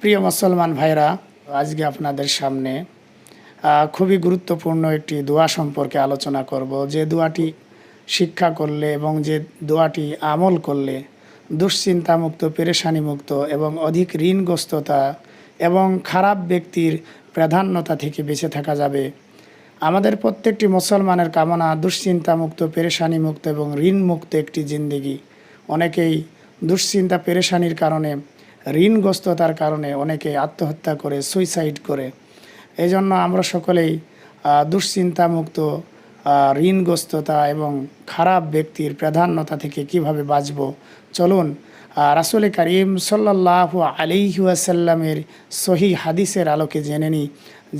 প্রিয় মুসলমান ভাইরা, আজকে আপনাদের সামনে খুবই গুরুত্বপূর্ণ একটি দোয়া সম্পর্কে আলোচনা করব। যে দোয়াটি শিক্ষা করলে এবং যে দোয়াটি আমল করলে দুশ্চিন্তামুক্ত, পেরেশানিমুক্ত এবং অধিক ঋণগ্রস্ততা এবং খারাপ ব্যক্তির প্রাধান্যতা থেকে বেঁচে থাকা যাবে, আমাদের প্রত্যেকটি মুসলমানের কামনা দুশ্চিন্তামুক্ত, পেরেশানিমুক্ত এবং ঋণমুক্ত একটি জিন্দেগি। অনেকেই দুশ্চিন্তা, পেরেশানির কারণে ঋণগ্রস্ততার কারণে অনেকে আত্মহত্যা করে সুইসাইড করে। এই জন্য আমরা সকলেই দুশ্চিন্তামুক্ত ঋণগ্রস্ততা এবং খারাপ ব্যক্তির প্রাধান্যতা থেকে কীভাবে বাঁচব? চলুন রাসুল করিম সাল্লাহ আলিহাসাল্লামের সহি হাদিসের আলোকে জেনে নিই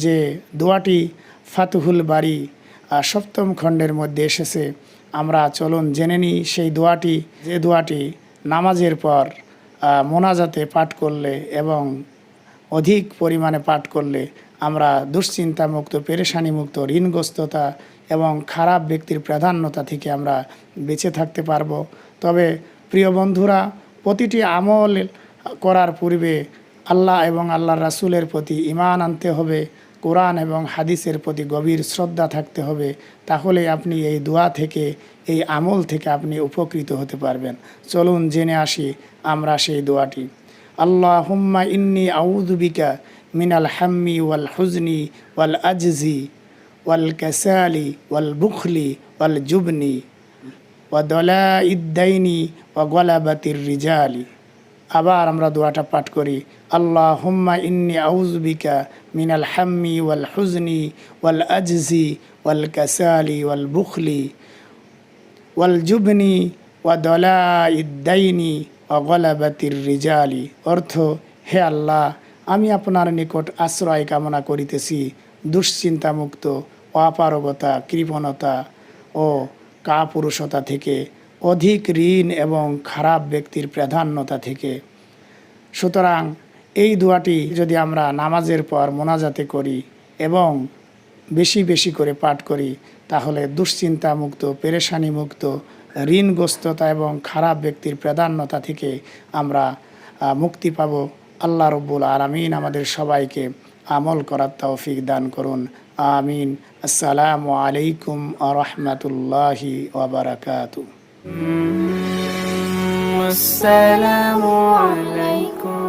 যে দোয়াটি ফাতুহুল বাড়ি সপ্তম খণ্ডের মধ্যে এসেছে। আমরা চলুন জেনে নিই সেই দোয়াটি, যে দোয়াটি নামাজের পর মোনাজাতে পাঠ করলে এবং অধিক পরিমাণে পাঠ করলে আমরা দুশ্চিন্তামুক্ত, পেরেশানিমুক্ত, ঋণগ্রস্ততা এবং খারাপ ব্যক্তির প্রাধান্যতা থেকে আমরা বেঁচে থাকতে পারব। তবে প্রিয় বন্ধুরা, প্রতিটি আমল করার পূর্বে আল্লাহ এবং আল্লাহর রাসুলের প্রতি ইমান আনতে হবে, কোরআন এবং হাদিসের প্রতি গভীর শ্রদ্ধা থাকতে হবে। তাহলে আপনি এই দোয়া থেকে এই আমল থেকে আপনি উপকৃত হতে পারবেন। চলুন জেনে আসি আমরা সেই দোয়াটি। আল্লাহ হুম্মা ইন্নি আউদুবিকা মিনাল হাম্মি ওয়াল হুজনি ওয়াল আজজি ওয়াল কাসালি ওয়াল বুখলি ওয়াল জুবনি ওয়া দলা ইদ্দাইনি ওয়া গলাবাতির রিজালি। আবার আমরা দোয়াটা পাঠ করি আল্লাহ হুম্মা ইন্নি আউজবিকা মিনাল হাম্মি ওয়াল হুজনি ওয়াল আজজি ওয়াল কাসালি ওয়াল বুখলি ওয়াল জুবনি ওয়া দলা ইদ্দাইনি ওয়া গলাবাতির রিজালি। অর্থ, হে আল্লাহ, আমি আপনার নিকট আশ্রয় কামনা করিতেছি, দুশ্চিন্তামুক্ত, অপারগতা, কৃপণতা ও কাপুরুষতা থেকে, অধিক ঋণ এবং খারাপ ব্যক্তির প্রাধান্যতা থেকে। সুতরাং, এই দোয়াটি যদি আমরা নামাজের পর মোনাজাতে করি এবং বেশি বেশি করে পাঠ করি তাহলে দুশ্চিন্তা মুক্ত পেরেশানি মুক্ত ঋণগ্রস্ততা এবং খারাপ ব্যক্তির প্রাধান্যতা থেকে আমরা মুক্তি পাব। আল্লাহ রব্বুল আরামিন আমাদের সবাইকে আমল করার তৌফিক দান করুন। আমিন। আসসালামু আলাইকুম রহমতুল্লাহি ওবরাকাতু আসসালামু আলাইকুম।